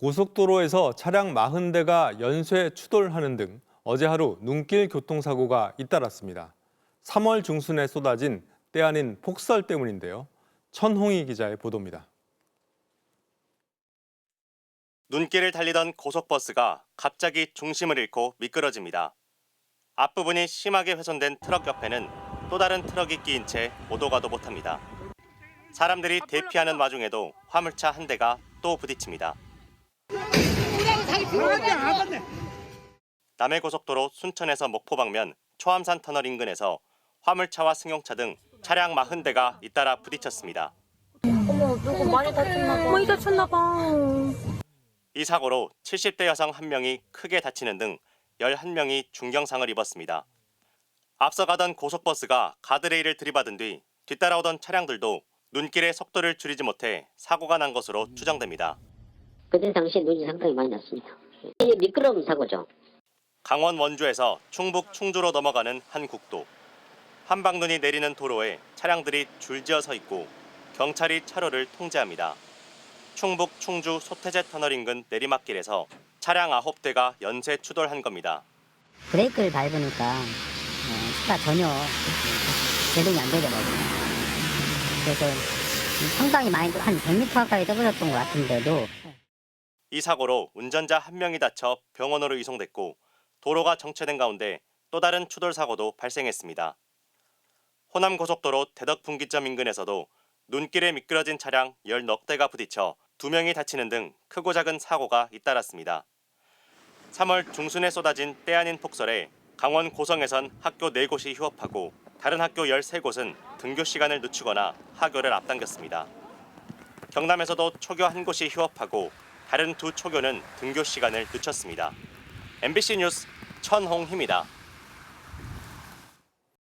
고속도로에서 차량 40대가 연쇄 추돌하는 등 어제 하루 눈길 교통사고가 잇따랐습니다. 3월 중순에 쏟아진 때 아닌 폭설 때문인데요. 천홍희 기자의 보도입니다. 눈길을 달리던 고속버스가 갑자기 중심을 잃고 미끄러집니다. 앞부분이 심하게 훼손된 트럭 옆에는 또 다른 트럭이 끼인 채 오도 가도 못합니다. 사람들이 대피하는 와중에도 화물차 한 대가 또 부딪힙니다. 남해고속도로 순천에서 목포 방면 초암산 터널 인근에서 화물차와 승용차 등 차량 40대가 잇따라 부딪혔습니다. 어머, 누구 많이 다쳤나 봐. 많이 다쳤나 봐. 이 사고로 70대 여성 1명이 크게 다치는 등 11명이 중경상을 입었습니다. 앞서 가던 고속버스가 가드레일을 들이받은 뒤 뒤따라오던 차량들도 눈길의 속도를 줄이지 못해 사고가 난 것으로 추정됩니다. 그때 당시에 눈이 상당히 많이 났습니다. 이게 미끄러움 사고죠. 강원 원주에서 충북 충주로 넘어가는 한 국도. 한방눈이 내리는 도로에 차량들이 줄지어 서 있고 경찰이 차로를 통제합니다. 충북 충주 소태제 터널 인근 내리막길에서 차량 9대가 연쇄 추돌한 겁니다. 브레이크를 밟으니까 어, 차가 전혀 제동이 안 되더라고요. 그래서 상당히 많이 한 100m 가까이 떨어졌던 것 같은데도 이 사고로 운전자 한 명이 다쳐 병원으로 이송됐고 도로가 정체된 가운데 또 다른 추돌 사고도 발생했습니다. 호남 고속도로 대덕 분기점 인근에서도 눈길에 미끄러진 차량 10넉 대가 부딪혀 두 명이 다치는 등 크고 작은 사고가 잇따랐습니다. 3월 중순에 쏟아진 때 아닌 폭설에 강원 고성에선 학교 4곳이 휴업하고 다른 학교 13곳은 등교 시간을 늦추거나 하교를 앞당겼습니다. 경남에서도 초교 한 곳이 휴업하고 다른 두 초교는 등교 시간을 늦췄습니다. MBC 뉴스 천홍희입니다.